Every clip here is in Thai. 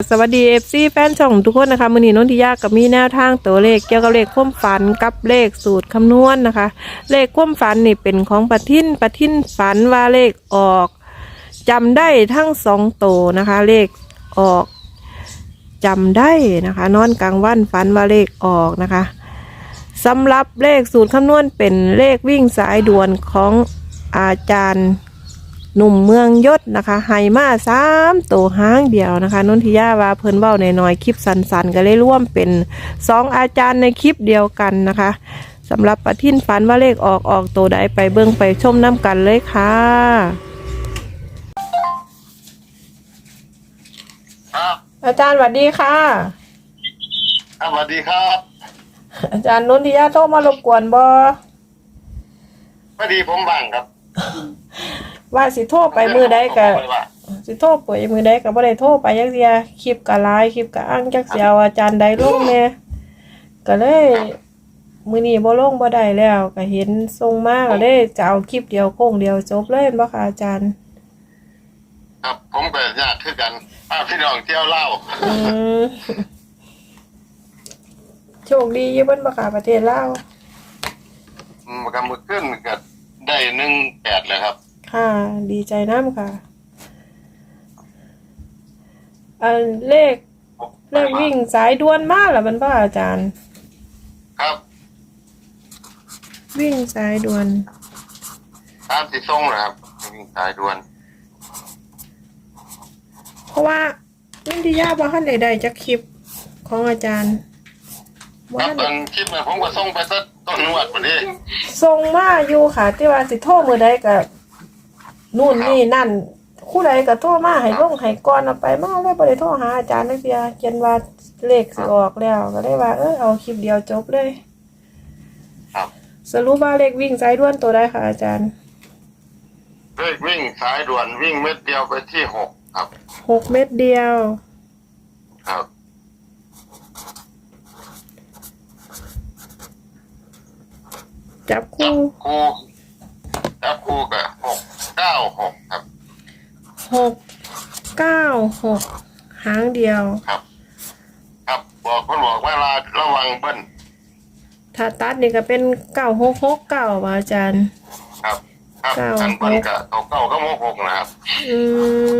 สวัสดีเอฟซีแฟนช่องทุกคนนะคะมือนีนนทิยากับมีแนวทางตัวเลขเกี่ยวกับเลขความฝันกับเลขสูตรคำนวณนะคะ เลขความฝันนี่เป็นของปะทินปะทินฝันว่าเลขออกจำได้ทั้งสองโตวนะคะ เลขออกจำได้นะคะ นอนกลางวันฝันว่าเลขออกนะคะสำหรับเลขสูตรคำนวณเป็นเลขวิ่งสายด่วนของอาจารย์ หนุ่มเมืองยศนะคะไฮมาสามตัวห้างเดียวนะคะนนทิยาว่าเพิ่นเบ้าในน้อยๆคลิปสันๆ ก็เลยร่วมเป็นสองอาจารย์ในคลิปเดียวกันนะคะสำหรับปะทินฝันว่าเลขออกออกตัวใดไปเบิ่งไปชมน้ำกันเลยค่ะครับอาจารย์สวัสดีค่ะสวัสดีครับ อาจารย์นนทิยาโทรมารบกวนบอพอดีผมว่างครับ ว่าสิโทรไปมือใดกะผมว่าสิโทรไปมือใดกะบ่ได้โทรไปยักเสียคลิปกะไลฟ์คลิปกะอ้างจักเสียวอาจารย์ใดลงแน่ก็เลยมือนี้บ่ลงบ่ได้แล้วก็เห็นทรงมากก็เลยจะเอาคลิปเดียวโค้งเดียวจบเลยเห็นบ่ค่ะอาจารย์ ครับผมก็อยากคือกันพาพี่น้องเที่ยวเล่าอืมโชคดีอยู่เบิ่นบ่ค่ะประเทศลาวอืมกันมือขึ้นก็ได้หนึ่งแปดเลยครับ ค่ะ ดีใจน้ำค่ะอันเลขเลขวิ่งสายด่วนมากล่ะมันบ่อาจารย์ ครับวิ่งสายด่วนตามสีส่งนะครับวิ่งสายด่วน เพราะว่านันทิยาบ่ทันได้ได้จักคลิปของอาจารย์บ่ครับทันตอนคลิปเนี่ยผมก็ส่งไปสักต้นนวดพอดีส่งมาอยู่ค่ะที่ว่าสิโทรมือใดก็ นู่นนี่นั่นคู่ใดก็โทรมาให้ลงให้ก่อนเอาไปมาเลยบ่ได้โทรหาอาจารย์นักเรียนเขียนว่าเลขสิออกแล้ว ก็เลยว่าเออเอาคลิปเดียวจบเลยครับสรุปว่าเลขวิ่งสายด่วนตัวได้ค่ะอาจารย์ เลขวิ่งสายด่วนวิ่งเม็ดเดียวไปที่หกครับหกเม็ดเดียว ครับ จับจับคู่คู่จับคู่กับหก เก้าหกครับ หกเก้าหกหางเดียว ครับ ครับบอกคนบอกว่าระวังเบิ้ลถ้าตัดนี่ก็เป็นเก้าหกหกเก้าว่ะอาจารย์ ครับ ครับเก้ากันเบิ้ลกับเก้าเก้าก็โมหกนะครับ อื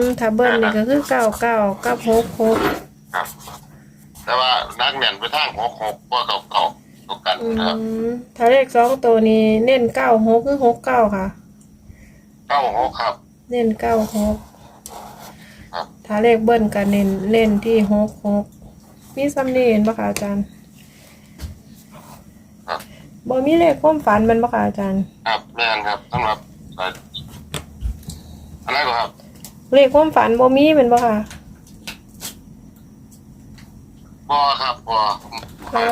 มถ้าเบิ้ลนี่ก็คือเก้าเก้ากับหกหกครับ แต่ว่านักเน่นไปทางหกหกก็เก่าเก่าตกกันอืนะครับมถ้าเลขสองตัวนี้เน้นเก้าหกคือหกเก้าค่ะ เก้าหกครับ เน้นเก้าหกครับ ถ้าเลขเบิ้ลก็เน้นเล่นที่หกหกมีซ้ำนี่เห็นปะคะอาจารย์ครับ บ่มีเลขความฝันแมันปะคะอาจารย์ ครับแม่นครับสำหรับอะไรก็ครับ เลขความฝันบ่มีแมันปะคะบอครับบออ๋อ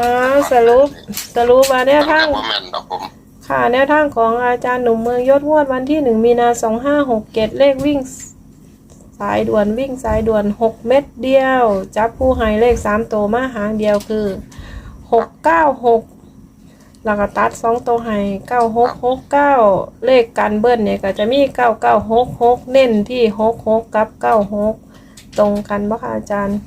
สรุปสรุปมาแนวทางบอแม่นดอกผม ค่ะแนวทางของอาจารย์หนุ่มเมืองยศงวดวันที่หนึ่งมีนาสองห้าหกเกตเลขวิ่ง สายด่วนวิ่งสายด่วนหกเม็ดเดียว จับผู้ให้เลขสามตัวมาหางเดียวคือหกเก้าหกแล้วก็ตัดสองตัวให้เก้าหกหกเก้าเลขการเบิ้ลเนี่ยก็จะมีเก้าเก้าหกหกเน้นที่หกหกกับเก้าหกตรงกันปะคะอาจารย์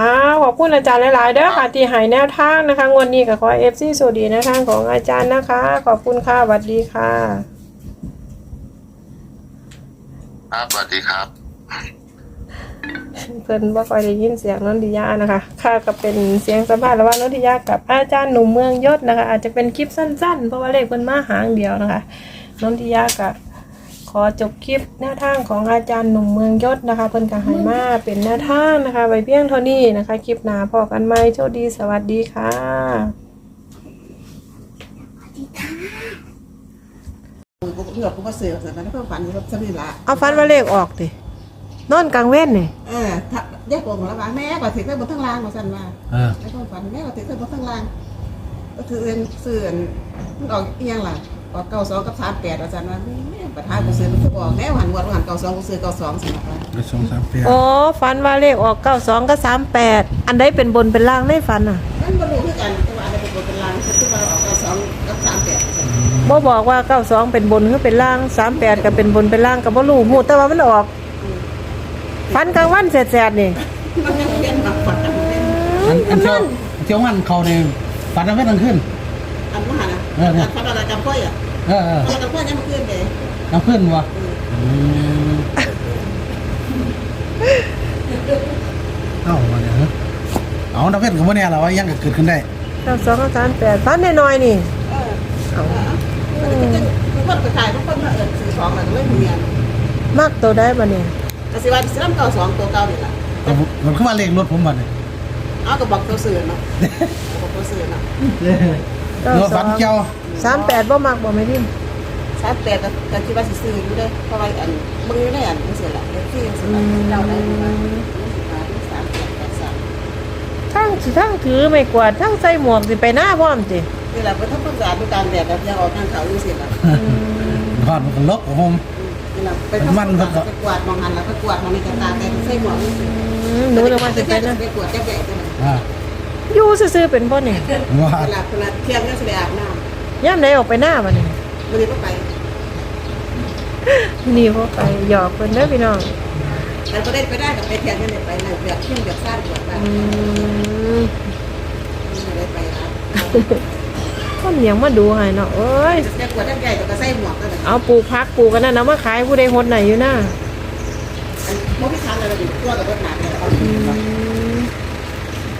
อ้าวขอบคุณอาจารย์หลายๆเด้อค่ะที่ให้แนวทางนะคะงวดนี้ก็ขอเอฟซีสวัสดีแนวทางของอาจารย์นะคะ ขอบคุณค่ะสวัสดีค่ะ ครับสวัสดีครับ เพิ่นว่าคอยได้ยินเสียงนนทิยานะคะ ค่ะก็เป็นเสียงสัมภาษณ์ระหว่างนนทิยากับอาจารย์หนุ่มเมืองยศนะคะ อาจจะเป็นคลิปสั้นๆ เพราะว่าเลขเพิ่นมาหางเดียวนะคะนนทิยาก็ข อจบคลิปแนวทางของอาจารย์หนุ่มเมืองยศนะคะ เพิ่นก็ให้มาเป็นแนวทางนะคะไว้เพียงเท่านี้นะคะ คลิปหน้าพอกันไหมโชคดีสวัสดีค่ะกูเพื่อกูมาเสือกแต่นั้นเพื่อฝันว่าสนิละเอาฟันว่าเลขออกดินอนกลางเว้นนี่เออถ้าแยกตัวหมดแล้วว่าแม่ก็ถือไปบนทั้งล่างมาสั่นว่าเออไอ้ความฝันแม่ก็ถือไปบนทั้งล่างก็คือเอ็นเสื่อนมันออกเอียงล่ะ ออกเก้าสองกับสามแปดอาจารย์ว่าแม่ประธานกูซื้อมันก็บอกแม่หันวัดหันเก้าสองกูซื้อเก้าสองสิมาว่าไปสองสามเปียอ๋อฟันว่าเลขออกเก้าสองกับสามแปดอันใดเป็นบนเป็นล่างในฟันอะนั่นบรรลุคือกันแต่ว่าอะไรเป็นบนเป็นล่างคือว่าออกเก้าสองกับสามแปดบ่บอกว่าเก้าสองเป็นบนหรือเป็นล่างสามแปดก็เป็นบนเป็นล่างก็บ่รู้หูแต่ว่ามันออกอฟันกลางวันแสดๆนี่มันยังเรียนมาฝันกันเรียนอันอันเที่ยวเที่ยววันเขาเนี่ยฝันเอาไว้ทั้งคืนอันมหานะ เออเนี่ยอันฝันอะไรจำก้อยอะเออเออฝันจำก้อยยังมาขึ้นเลยน้ำเพื่อนวะอืมเอ้าวันนี้เอาน้ำเพื่อนกับวันนี้เราว่ายังก็เกิดขึ้นได้เก้าสองเก้าสามแปดฟันน้อยๆนี่เออเอามันจะเป็นทุกคนไปขายทุกคนมาเอิญซื้อของอะไรก็ไม่เมียนมากตัวได้บ่เนี่ยแต่สิว่าสิน้ำเก่าสองตัวเก่านี่แหละเอามันขึ้นมาเลขรถผมบัดเนี่ยเอากระบอกตัวสื่อเนาะบอกตัวสื่อเนาะ เก้ารถสฝัอนงเกี่ยวสามแปดบ่มากบ่ไหมพี่สามแปดก็คิดว่าสิซื้ออยู่ได้เพราะว่าอันมึงอยู่ในอันนี่เสียละเดี๋ยวที่สิละเราได้ดูว่าสามแปดแปดสามทั้งสิทั้งถือไม่กวาดทั้งใส่หมวกสิไปหน้าพร้อมสินี่แหละเป็นทั้งคนสะอาดดูการแดดแบบยังออกทางเขาอยู่เสียละผ่านมันก็ลบของผมนี่แหละเป็นทั้งคนสะอาดไปกวาดมองหันแล้วก็กวาดมองในกระตาแต่ใส่หมวกนี่สิอืมหนูเลยว่าสิไปนะไปกวาดแก้ใหญ่จังเลย อ่าอยู่ซื่อๆเป็นบ่เนี่ยว่าเวลาเวลาเที่ยงก็สิไปอาบน้ย่ำไหนออกไปหน้าบ่เนี่ยำวันนี้ก็ไปนี่พวกไปหยอกเพิ่นเด้อพี่น้องแต่ก็ได้ไปได้กับไปเที่ยงกันเลยไปในแบบเที่ยงแบบสั้นกวาดบ้านอืมไม่ได้ไปอาบคนยังมาดูให้เนาะเอ้ยจะกวาดแก้ใหญ่แต่ก็ใส่หมวกก็เลยเอาปลูกพักปลูกกันนั่นนะมาขายผู้ใดหดไหนอยู่หน้าอันพวกพี่ทานอะไรอยู่ตัวกับรถหนักเลยเอาอืม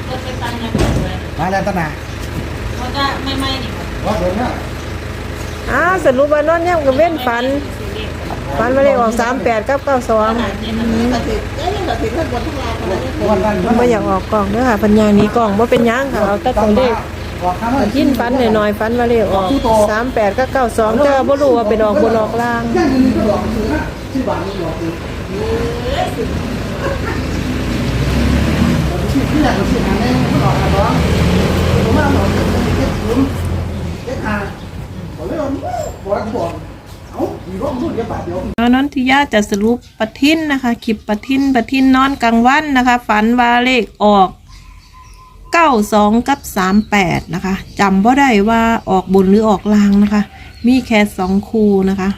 รถไฟฟ้าเนี่ยเปิด เลยมาแล้วตนาเขาจะไม่ไหม้นี่หมดว่าเดินนะอ้าวสรุปว่านอนย่ำกับเว้นฝัน ฝันว่าเลขออกสามแปดกับเก้าสองก็ถือเอ๊ะยังก็ถือขึ้นบนทุกลายคนนี้วันนั้นมันไม่อยากออกกล่องเด้อค่ะปัญญานี้กล่องว่าเป็นหยังค่ะเอาแต่ตัวเลขบอกข้ามมันทิ้นฟันหน่อยๆฟันว่าเลขออกสามแปดก็เก้าสองแต่ว่าบ่รู้ว่าเป็นออกบนออกล่างยังยืนก็บอกคือนะที่บ้านนี่บอกคือที่ที่อยากจะสิ่งนั้นเนี่ยมันออกอะไรบ้างผมว่าหมอเจ็ดเจ็ดศูนย์เจ็ดห้าบอกเลยว่าบอกบอกเอ้ามีร่มรุ่นเดียวบาทเดียว เอานน ทิยาจะสรุปปะทินนะคะคลิปปะทินปะทินนอนกลางวันนะคะ ฝันว่าเลขออกเก้าสองกับสามแปดนะคะจำบ่ได้ว่าออกบนหรือออกล่างนะคะ มีแค่สองคูนะคะ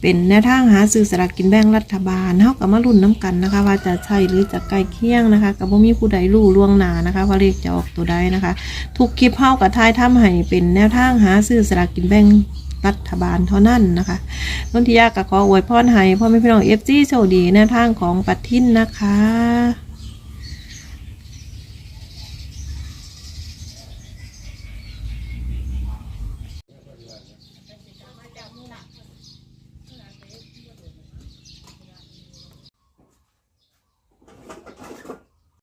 เป็นแนวทางหาซื้อสลากกินแบ่งรัฐบาลเท่ากับมารุ่นน้ำกันนะคะ ว่าจะใช่หรือจะใกล้เคียงนะคะกับว่ามีผู้ใดรู้ล่วงหน้านะคะ ว่าเลขจะออกตัวใดนะคะ ทุกคลิปเท่ากับทายทำให้เป็นแนวทางหาซื้อสลากกินแบ่ง รัฐบาลเท่านั้นนะคะนนทิยากับขออวยพรให้พ่อแม่พี่น้องเอฟซีโชคดีแนวทางของปัดทินนะคะ